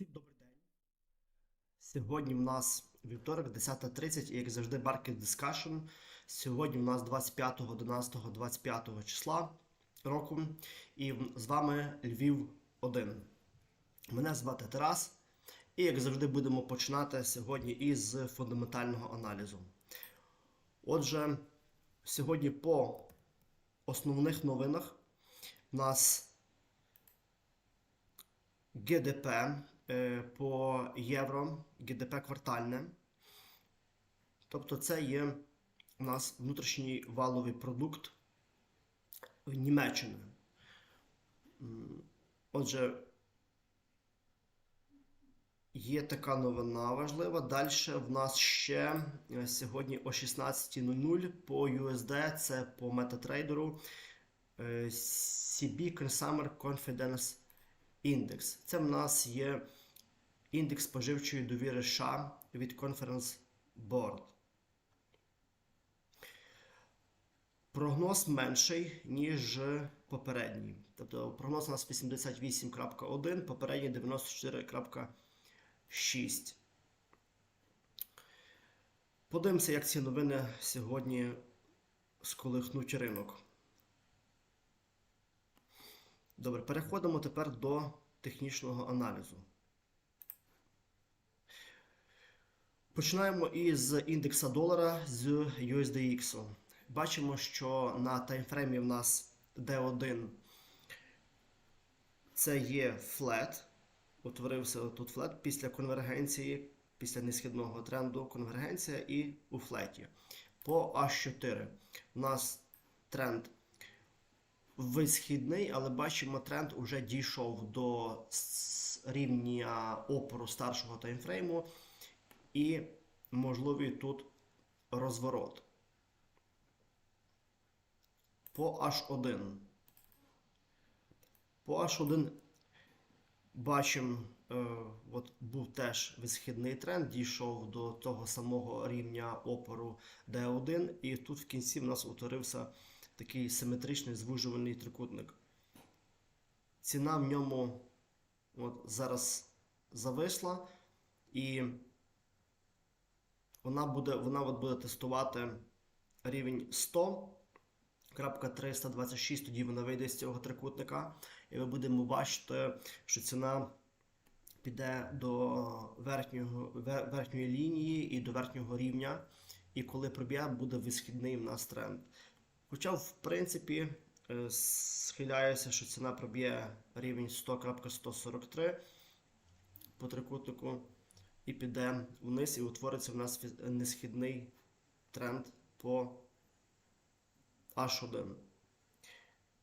Всім добрий день. Сьогодні в нас вівторок, 10.30, і як завжди, Market Discussion. Сьогодні в нас 25, 11, 25 числа року. І з вами Львів 1. Мене звати Тарас. І як завжди, будемо починати сьогодні із фундаментального аналізу. Отже, сьогодні по основних новинах у нас ГДП по євро, ГДП квартальне. Тобто це є у нас внутрішній валовий продукт Німеччини. Отже, є така новина важлива. Далі в нас ще е, сьогодні о 16.00 по USD, це по е, CB Consumer Confidence індекс. Це в нас є індекс споживчої довіри США від Conference Board. Прогноз менший, ніж попередній. Тобто прогноз у нас 88.1, попередній 94.6. Подивимося, як ці новини сьогодні сколихнуть ринок. Добре, переходимо тепер до технічного аналізу. Починаємо із індекса долара з USDX. Бачимо, що на таймфреймі в нас D1 це є флет. Утворився тут флет після конвергенції, після несхідного тренду конвергенція і у флеті. По H4 у нас тренд висхідний, але бачимо, тренд уже дійшов до рівня опору старшого таймфрейму і можливий тут розворот. По H1. По H1 бачимо, е, от був теж висхідний тренд, дійшов до того самого рівня опору D1, і тут в кінці в нас утворився такий симетричний звужувальний трикутник. Ціна в ньому от, зараз зависла, і вона буде, вона от буде тестувати рівень 100.326, тоді вона вийде з цього трикутника, і ми будемо бачити, що ціна піде до верхнього, верхньої лінії і до верхнього рівня. І коли проб'є, буде висхідний в нас тренд. Хоча, в принципі, е, схиляюся, що ціна проб'є рівень 100.143 по трикутнику і піде вниз, і утвориться в нас несхідний тренд по H1.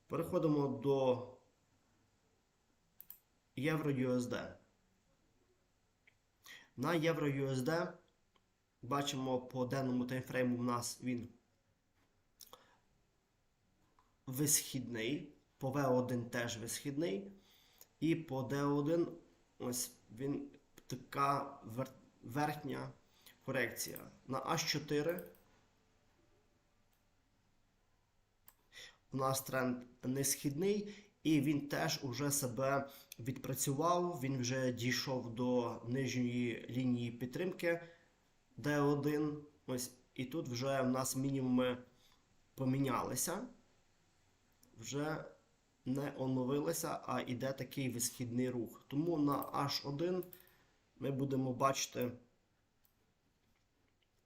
Переходимо до євро USD. На євро USD бачимо по денному таймфрейму у нас він висхідний, по V1 теж висхідний. І по D1 ось він така вер- верхня корекція. На H4 у нас тренд несхідний, і він теж уже себе відпрацював. Він вже дійшов до нижньої лінії підтримки D1. Ось, і тут вже у нас мінімуми помінялися вже не оновилися, а йде такий висхідний рух. Тому на H1 ми будемо бачити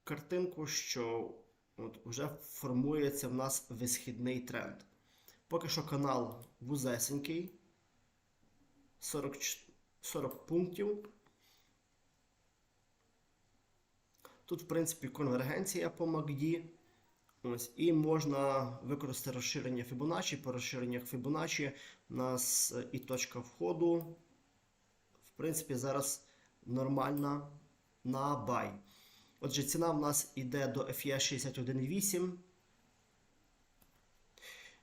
картинку, що от вже формується в нас висхідний тренд. Поки що канал вузесенький, 40, 40 пунктів. Тут, в принципі, конвергенція по MACD. Ось, і можна використати розширення Fibonacci. По розширеннях Fibonacci у нас і точка входу. В принципі, зараз нормальна на buy. Отже, ціна в нас йде до FE 61,8.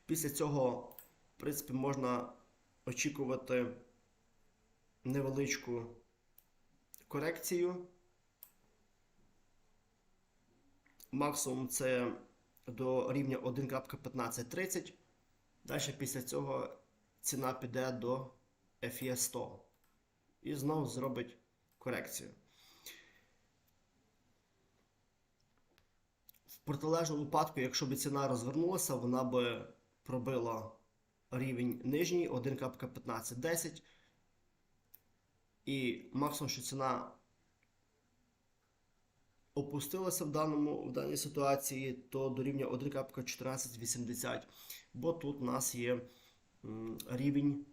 Після цього, в принципі, можна очікувати невеличку корекцію. Максимум це до рівня 1.1530. Далі після цього ціна піде до FE 100. і знову зробить корекцію. В протилежному випадку, якщо б ціна розвернулася, вона би пробила рівень нижній 1.1510. І максимум, що ціна опустилася в, даному, в даній ситуації, то до рівня 1.1480. Бо тут у нас є рівень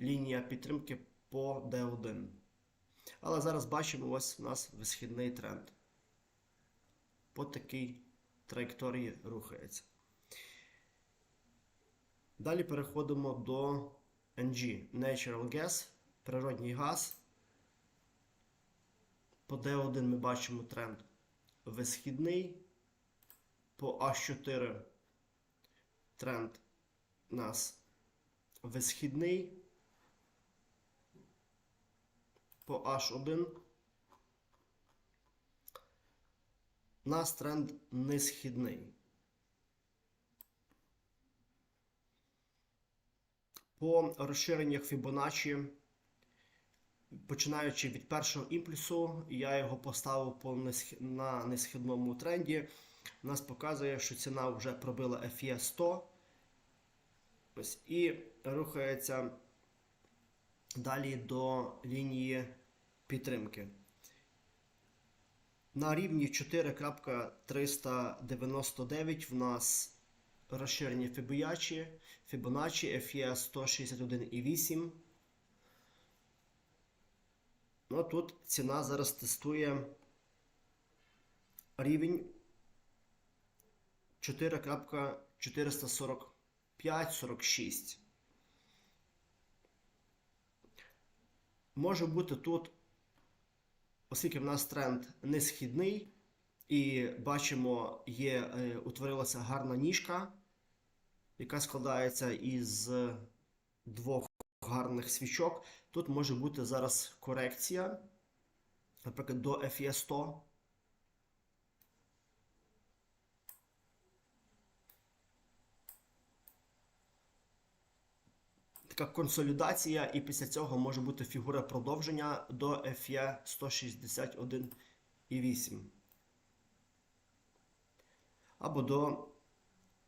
лінія підтримки по D1. Але зараз бачимо, ось у нас висхідний тренд. По такій траєкторії рухається. Далі переходимо до NG Natural Gas, природній газ. По D1 ми бачимо тренд висхідний. По А4 тренд у нас висхідний. По H1 у нас тренд несхідний. По розширеннях Fibonacci, починаючи від першого імпульсу, я його поставив по несх... на несхідному тренді. Нас показує, що ціна вже пробила FE 100. Ось, і рухається далі до лінії підтримки. На рівні 4.399 в нас розширення Fibonacci, Fibonacci FE 161,8. Ну, тут ціна зараз тестує рівень 4.445-46. може бути тут, оскільки в нас тренд не східний, і бачимо, є, е, утворилася гарна ніжка, яка складається із двох гарних свічок. Тут може бути зараз корекція, наприклад, до FE100. Така консолідація, і після цього може бути фігура продовження до FE 161,8. Або до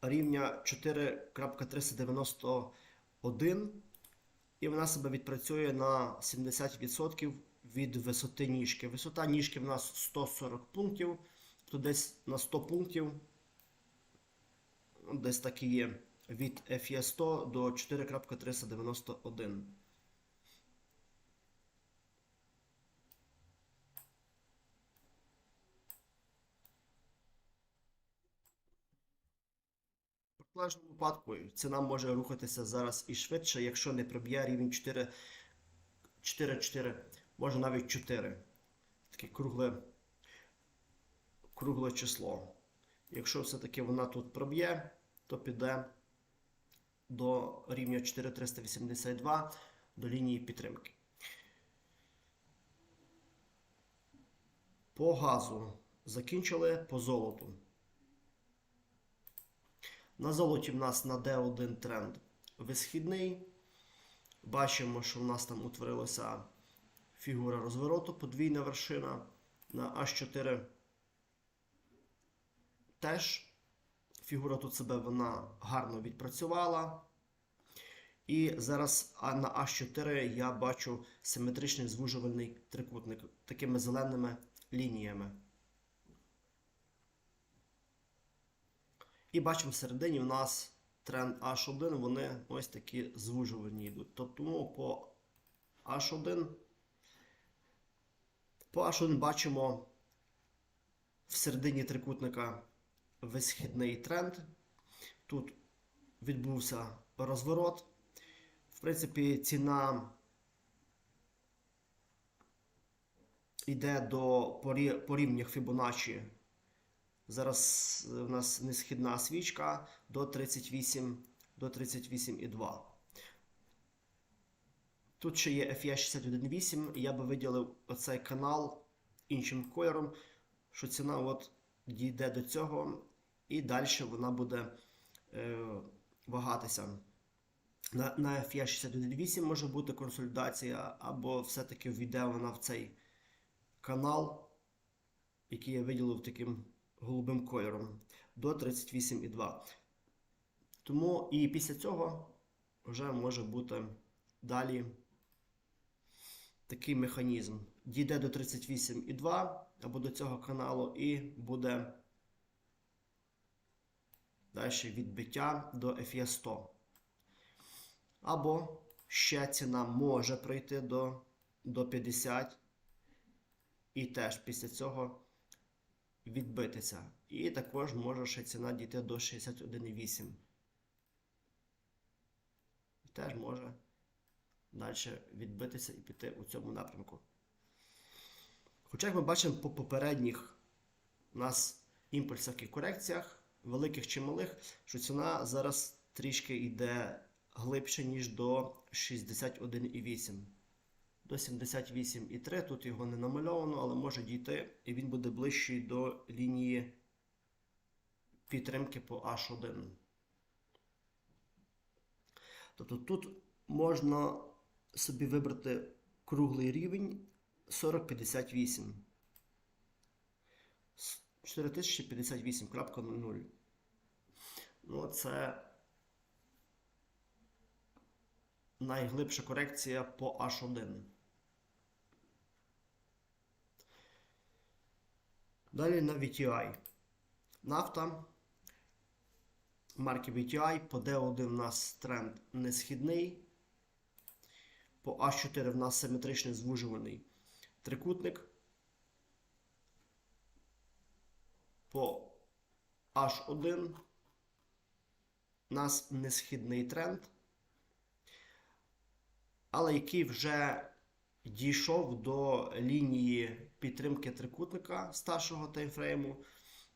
рівня 4.391. І вона себе відпрацює на 70% від висоти ніжки. Висота ніжки в нас 140 пунктів, то десь на 100 пунктів, десь так і є, від FE 100 до 4.391. В протилежному випадку ціна може рухатися зараз і швидше, якщо не проб'є рівень 4, 4, 4, може навіть 4. Таке кругле, кругле число. Якщо все-таки вона тут проб'є, то піде до рівня 4382 до лінії підтримки. По газу закінчили по золоту. На золоті в нас на D1 тренд висхідний. Бачимо, що в нас там утворилася фігура розвороту, подвійна вершина. На H4 теж фігура тут себе вона гарно відпрацювала. І зараз на H4 я бачу симетричний звужувальний трикутник такими зеленими лініями. І бачимо всередині у нас тренд H1, вони ось такі звужувані йдуть. Тобто по H1 по H1 бачимо всередині трикутника висхідний тренд. Тут відбувся розворот. В принципі, ціна йде до по рівнях Fibonacci Зараз у нас несхідна свічка до 38 до 38,2. Тут ще є FE 61.8, я би виділив оцей канал іншим кольором, що ціна от дійде до цього, і далі вона буде е, вагатися. на, на FE 618 може бути консолідація, або все-таки війде вона в цей канал, який я виділив таким голубим кольором до 38,2. Тому і після цього вже може бути далі такий механізм. Дійде до 38,2 або до цього каналу, і буде далі відбиття до FE 100. Або ще ціна може пройти до, до 50. І теж після цього відбитися. І також може ще ціна дійти до 61,8. Теж може далі відбитися і піти у цьому напрямку. Хоча, як ми бачимо по попередніх у нас імпульсах і корекціях, великих чи малих, що ціна зараз трішки йде глибше, ніж до 61,8. До 78,3. Тут його не намальовано, але може дійти, і він буде ближчий до лінії підтримки по H1. Тобто тут можна собі вибрати круглий рівень 4058. 4058.00. Ну, це найглибша корекція по H1. Далі на VTI. Нафта. Марки VTI. По D1 у нас тренд несхідний. По А4 в нас симетричний звужуваний трикутник. По H1 у нас несхідний тренд, але який вже дійшов до лінії підтримки трикутника старшого таймфрейму.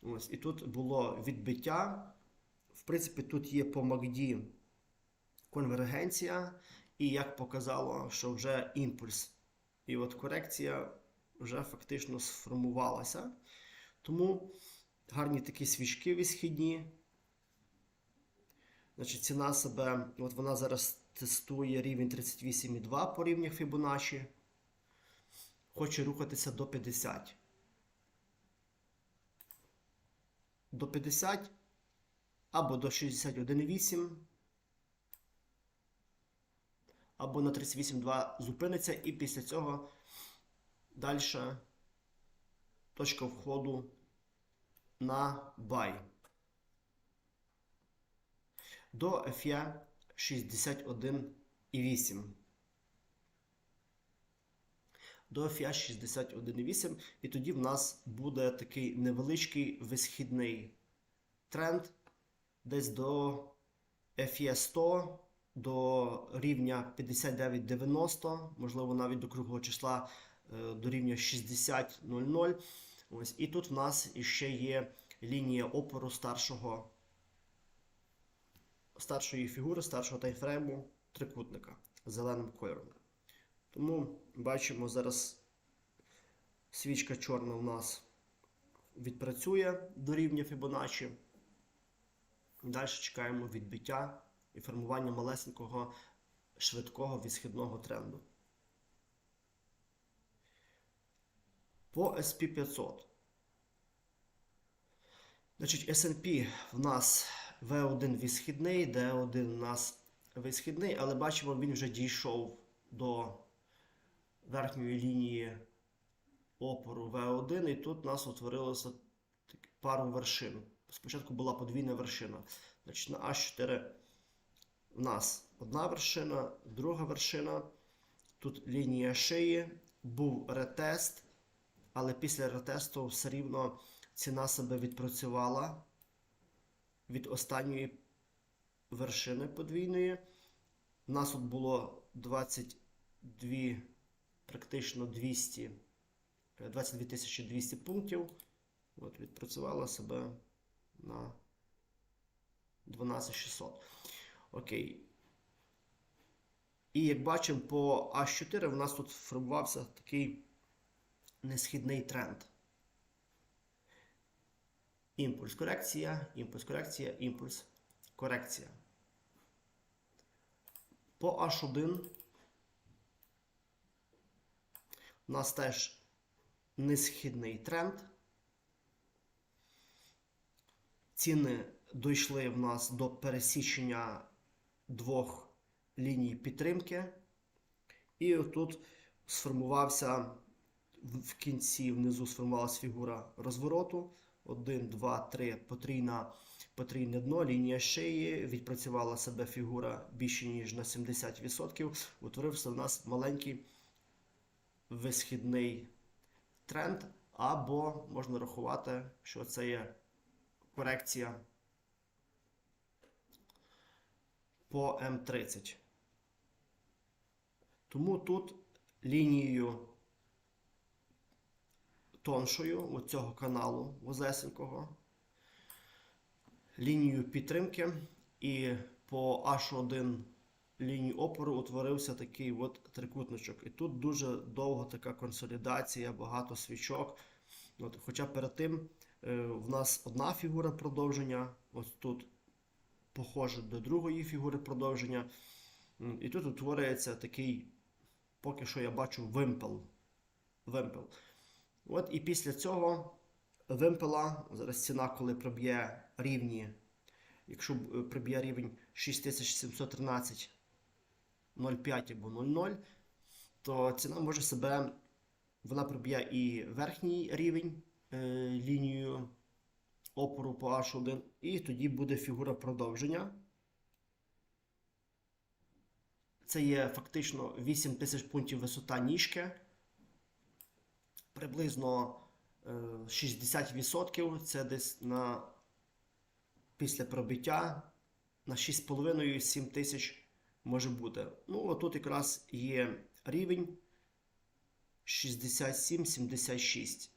Ось, І тут було відбиття. В принципі, тут є по MACD конвергенція. І як показало, що вже імпульс і от корекція вже фактично сформувалася. Тому гарні такі свічки висхідні. Значить, ціна себе, от вона зараз тестує рівень 38,2 по рівнях Fibonacci. Хоче рухатися до 50. До 50 або до 61,8 або на 38,2 зупиниться, і після цього далі точка входу на buy. До FE 61,8. До FIA 61,8, і тоді в нас буде такий невеличкий висхідний тренд десь до FE 100 до рівня 59,90, можливо, навіть до круглого числа е, до рівня 60,00. Ось, І тут в нас ще є лінія опору старшого, старшої фігури, старшого таймфрейму трикутника зеленим кольором. Тому бачимо, зараз свічка чорна у нас відпрацює до рівня Fibonacci. Далі чекаємо відбиття і формування малесенького швидкого відсхідного тренду. По SP500. Значить, SP в нас V1 відсхідний, D1 у нас висхідний, але бачимо, він вже дійшов до верхньої лінії опору V1, і тут у нас утворилося пару вершин. Спочатку була подвійна вершина. Значить, На А4 у нас одна вершина, друга вершина. Тут лінія шиї, був ретест, але після ретесту все рівно ціна себе відпрацювала від останньої вершини подвійної. У нас тут було 22, практично 200, 22 200 пунктів. От, Відпрацювала себе на 12600. Окей. І як бачимо, по А4 в нас тут формувався такий несхідний тренд. Імпульс корекція, імпульс корекція, імпульс корекція. По H1 у нас теж несхідний тренд. Ціни дійшли в нас до пересічення двох ліній підтримки. І тут сформувався в в кінці внизу сформувалася фігура розвороту. 1, 2, 3, потрійна, потрійне дно, лінія шиї. Відпрацювала себе фігура більше ніж на 70%. Утворився в нас маленький висхідний тренд, або можна рахувати, що це є корекція по М30. Тому тут лінією тоншою у цього каналу вузесенького, лінією підтримки, і по H1 лінії опору утворився такий от трикутничок. І тут дуже довга така консолідація, багато свічок. От, Хоча перед тим е, в нас одна фігура продовження, ось тут похоже до другої фігури продовження. І тут утворюється такий, поки що я бачу, вимпел. вимпел. От і після цього вимпела, зараз ціна, коли проб'є рівні, якщо е, проб'є рівень 6713 0,5 або 0,0, то ціна може себе, вона проб'є і верхній рівень е, лінію опору по H1, і тоді буде фігура продовження. Це є фактично 8000 пунктів висота ніжки. Приблизно е, 60% це десь на після пробиття на 6,5-7 тисяч може бути. Ну, отут якраз є рівень 67-76.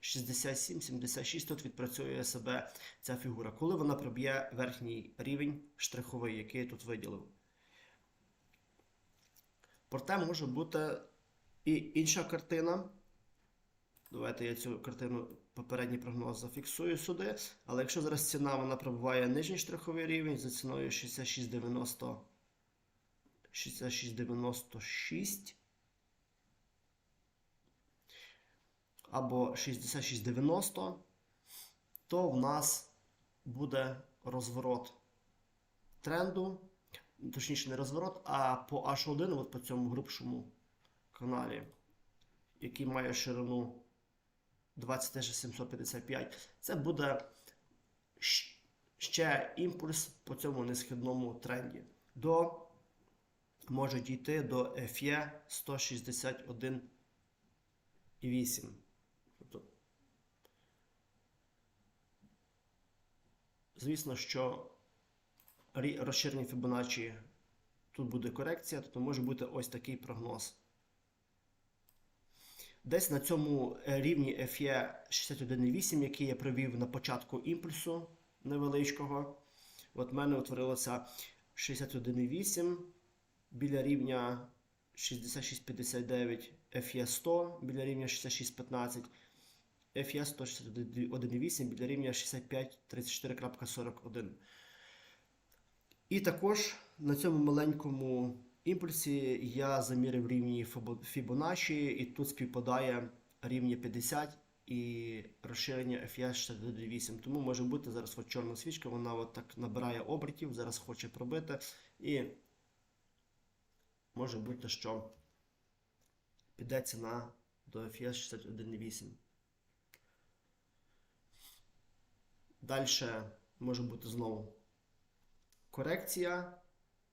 67-76 тут відпрацює себе ця фігура, коли вона проб'є верхній рівень штриховий, який я тут виділив. Проте може бути і інша картина. Давайте я цю картину, попередній прогноз зафіксую сюди. Але якщо зараз ціна вона пробиває нижній штриховий рівень за ціною 66,90 66,96 або 66,90, то в нас буде розворот тренду. Точніше, не розворот, а по H1, от по цьому грубшому каналі, який має ширину 20755, це буде ще імпульс по цьому несхідному тренді. До може дійти до FE 161,8. Тобто, звісно, що розширення Фібоначчі тут буде корекція, тобто може бути ось такий прогноз. Десь на цьому е, рівні FE 61,8, який я провів на початку імпульсу невеличкого. От в мене утворилося 61,8 біля рівня 66,59 FE 100 біля рівня 66,15. FE 161,8 біля рівня 65,34.41. І також на цьому маленькому імпульсі я замірив рівні Фібоначчі, і тут співпадає рівні 50 і розширення FE 68. Тому може бути зараз от чорна свічка, вона от так набирає обертів, зараз хоче пробити. І може бути, що піде ціна до FE 61,8. Далі може бути знову корекція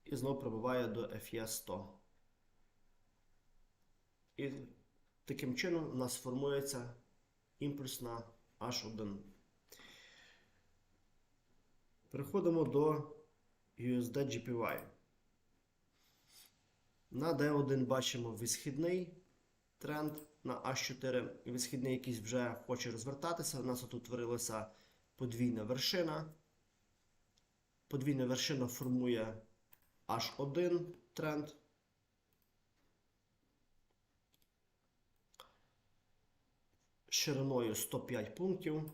і знову пробиває до FE 100. І таким чином у нас формується імпульс на H1. Переходимо до USD GPY. На D1 бачимо висхідний тренд, на H4 висхідний якийсь вже хоче розвертатися. У нас тут утворилася подвійна вершина. Подвійна вершина формує H1 тренд. Шириною 105 пунктів.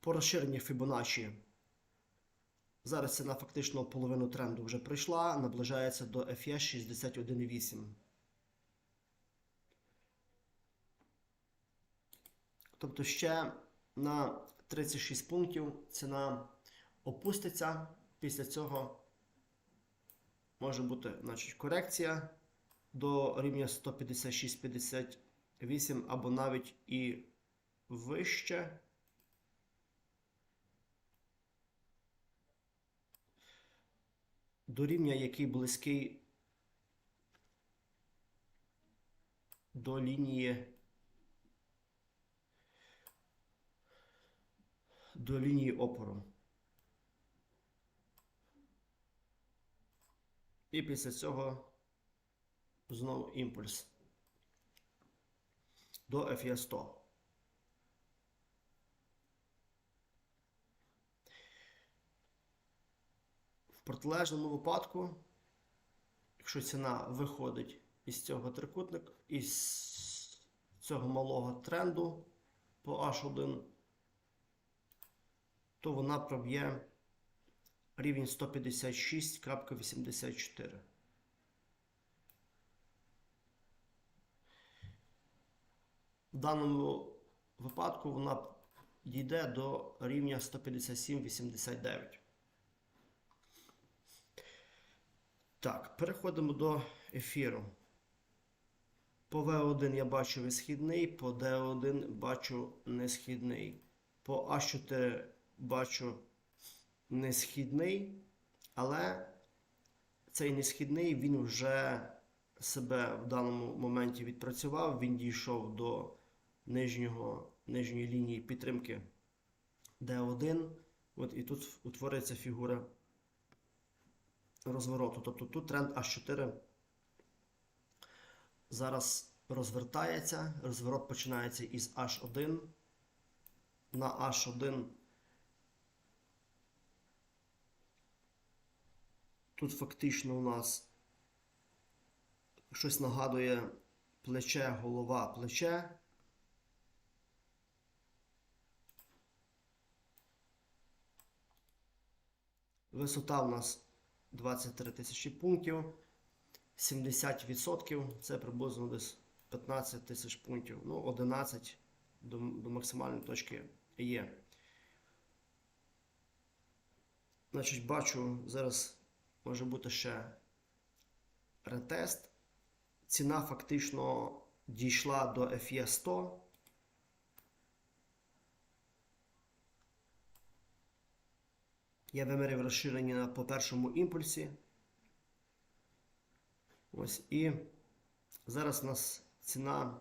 По розширенні Fibonacci Зараз ціна фактично половину тренду вже пройшла, наближається до FE 61,8. Тобто ще на 36 пунктів ціна опуститься. Після цього може бути значить, корекція до рівня 156-58 або навіть і вище. До рівня, який близький до лінії до лінії опору. І після цього знову імпульс до FE 100. В протилежному випадку, якщо ціна виходить із цього трикутника, із цього малого тренду по H1, то вона проб'є рівень 156.84. В даному випадку вона дійде до рівня 157,89. Так, переходимо до ефіру. По V1 я бачу висхідний, по D1 бачу несхідний. По А4 бачу несхідний, але цей несхідний він вже себе в даному моменті відпрацював, він дійшов до нижнього, нижньої лінії підтримки D1. От І тут утворюється фігура розвороту. Тобто тут тренд H4 зараз розвертається. Розворот починається із H1 на H1. Тут фактично у нас щось нагадує плече, голова, плече. Висота у нас 23 тисячі пунктів. 70% це приблизно десь 15 тисяч пунктів. Ну, 11 до, до максимальної точки є. Значить, бачу, зараз може бути ще ретест. Ціна фактично дійшла до FE 100. Я виміряв розширення по першому імпульсі. Ось і зараз у нас ціна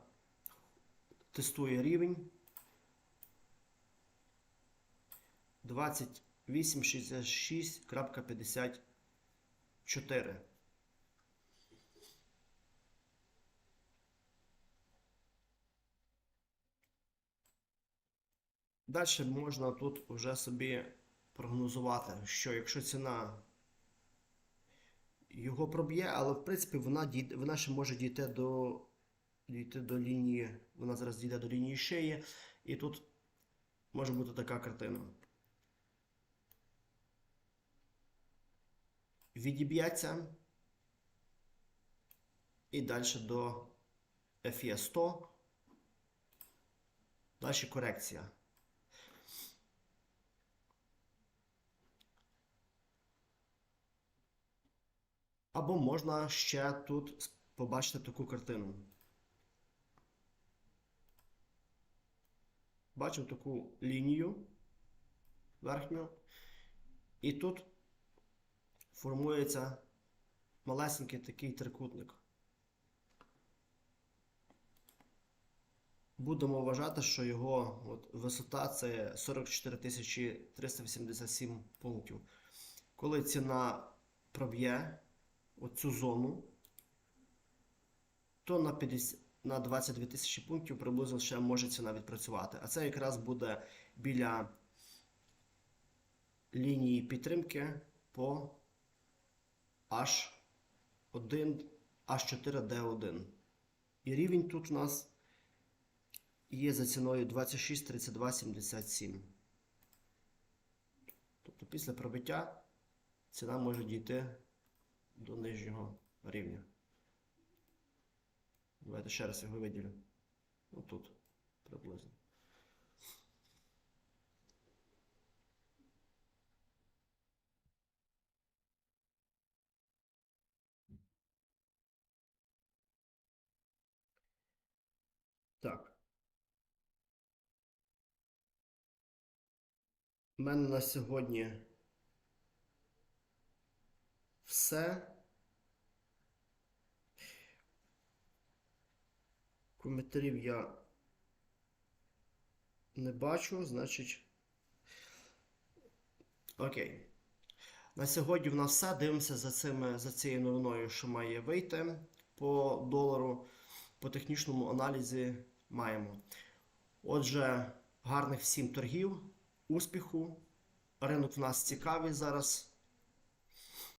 тестує рівень 2866.54. Далі можна тут вже собі прогнозувати, що якщо ціна його проб'є, але в принципі вона дійде, вона ще може дійти до дійти до лінії, вона зараз дійде до лінії шиї, і тут може бути така картина. Відіб'ється і далі до FE 100. Далі корекція. Або можна ще тут побачити таку картину. Бачимо таку лінію верхню. І тут формується малесенький такий трикутник. Будемо вважати, що його от, висота це 44 387 пунктів. Коли ціна проб'є оцю зону, то на 50, на 22 тисячі пунктів приблизно ще може ціна відпрацювати. А це якраз буде біля лінії підтримки по H1, H4D1. І рівень тут у нас є за ціною 26, 32, 77. Тобто після пробиття ціна може дійти до нижнього рівня. Давайте ще раз його виділю. Ну тут приблизно. Так. У мене на сьогодні все. Коментарів я не бачу, значить. Окей. На сьогодні в нас все. Дивимося за, цими, за цією новиною, що має вийти по долару. По технічному аналізі маємо. Отже, гарних всім торгів, успіху. Ринок в нас цікавий зараз.